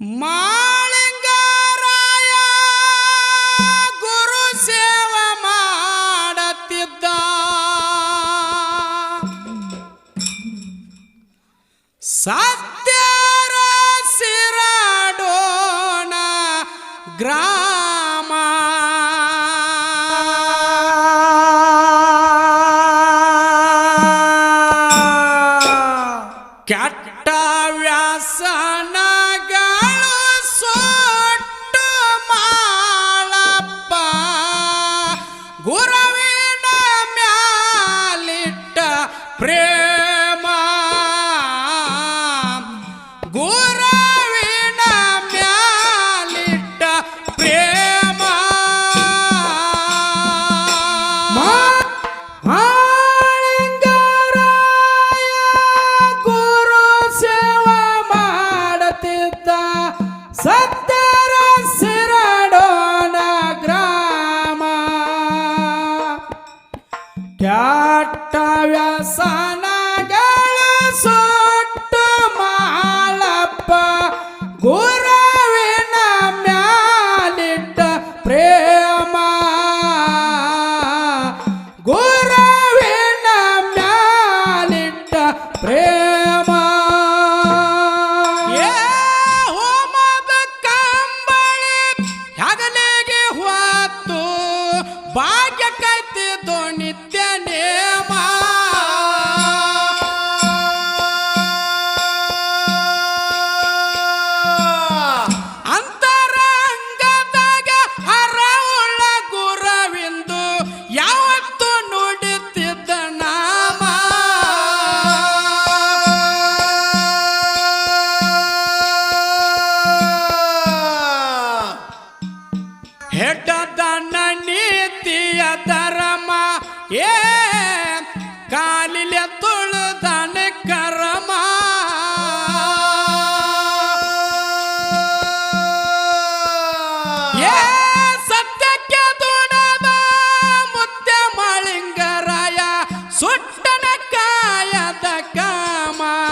ಮಾಳಿಂಗರಾಯ ಗುರು ಸೇವೆ ಮಾಡುತ್ತಿದ್ದ. ಸತ್ಯರ ಸಿರಾಡೋಣ ಗ್ರಾ Ура! My.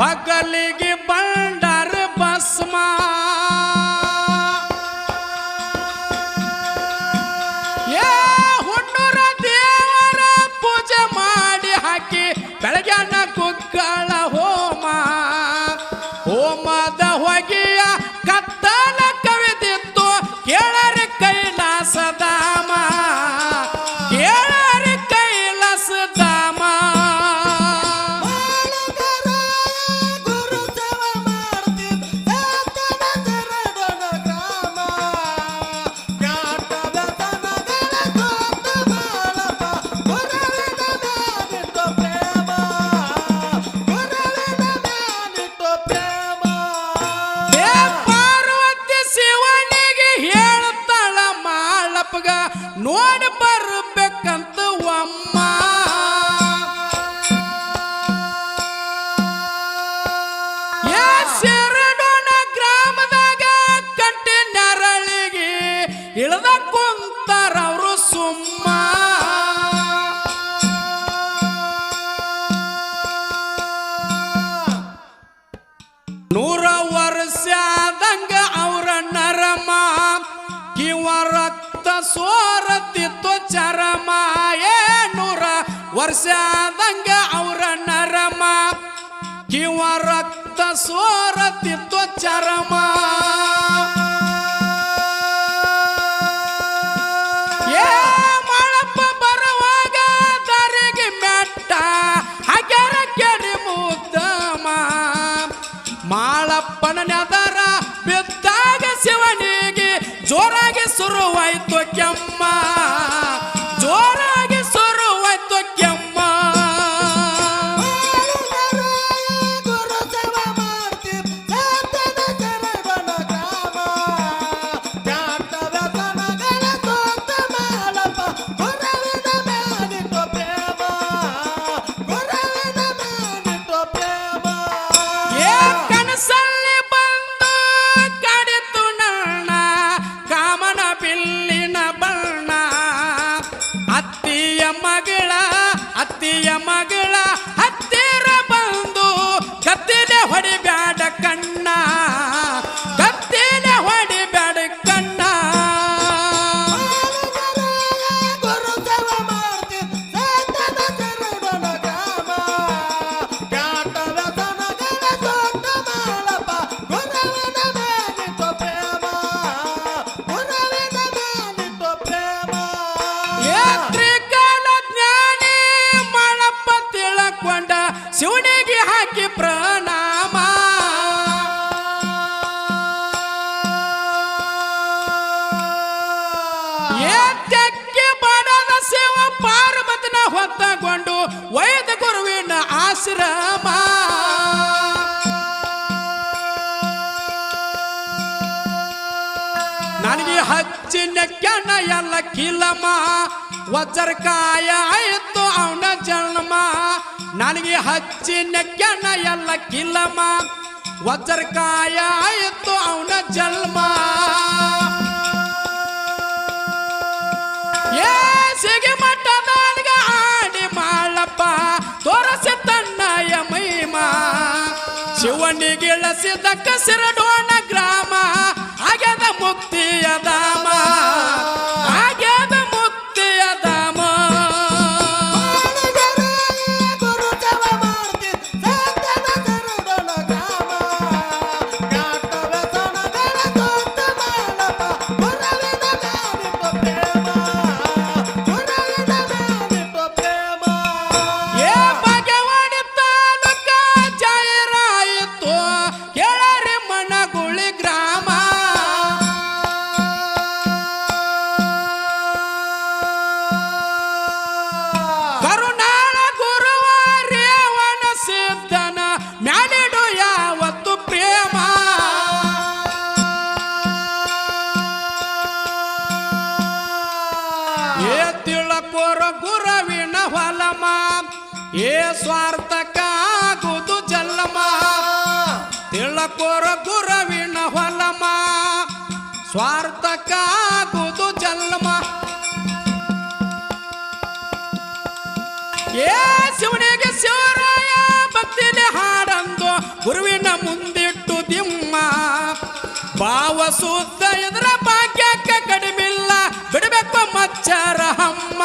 पगल के बन ನೋಡಿ ಬರ್ ಆದಂಗ ಅವ್ರ ನರಮ. ಕಿವ ರಕ್ತ ಸೋರತಿತ್ವ ಚರಮ. அத்திய மகளா அத்திய மக ನನಗೆ ಹಚ್ಚಿನ ಎಲ್ಲ ಕಿಲಮ. ವಜ್ರಕಾಯ ಆಯಿತು ಅವನ ಜನ್ಮ. ನನಗೆ ಹಚ್ಚಿನ ಎಲ್ಲ ಕಿಲಮ. ವಜ್ರಕಾಯ ಆಯಿತು ಅವನ ಜನ್ಮ. ಧ್ರುವನಿಗಿಳಸಿದ ಕಸಿರಡೋಣ ಗ್ರಾಮ ಅಗೆದ ಮುಕ್ತಿಯ ದಾಮ ಏ ಸ್ವಾರ್ಥಕ್ಕಾಗುದು ಜಲ್ಲಮ್ಮ ತಿಳಕೋರ ಗುರವಿನ ಹೊಲಮ. ಸ್ವಾರ್ಥಕ್ಕಾಗುದು ಜಲ್ಲಮ ಏ ಶಿವನಿಗೆ ಶಿವರಾಯ ಭಕ್ತಿಲಿ ಹಾಡಂದು ಗುರುವಿನ ಮುಂದಿಟ್ಟು ದಿಮ್ಮ ಭಾವ ಸುದ್ದ ಇದ್ರ ಭಾಗ್ಯಕ್ಕೆ ಕಡಿಮಿಲ್ಲ, ಬಿಡಬೇಕು ಮಚ್ಚರ ಅಮ್ಮ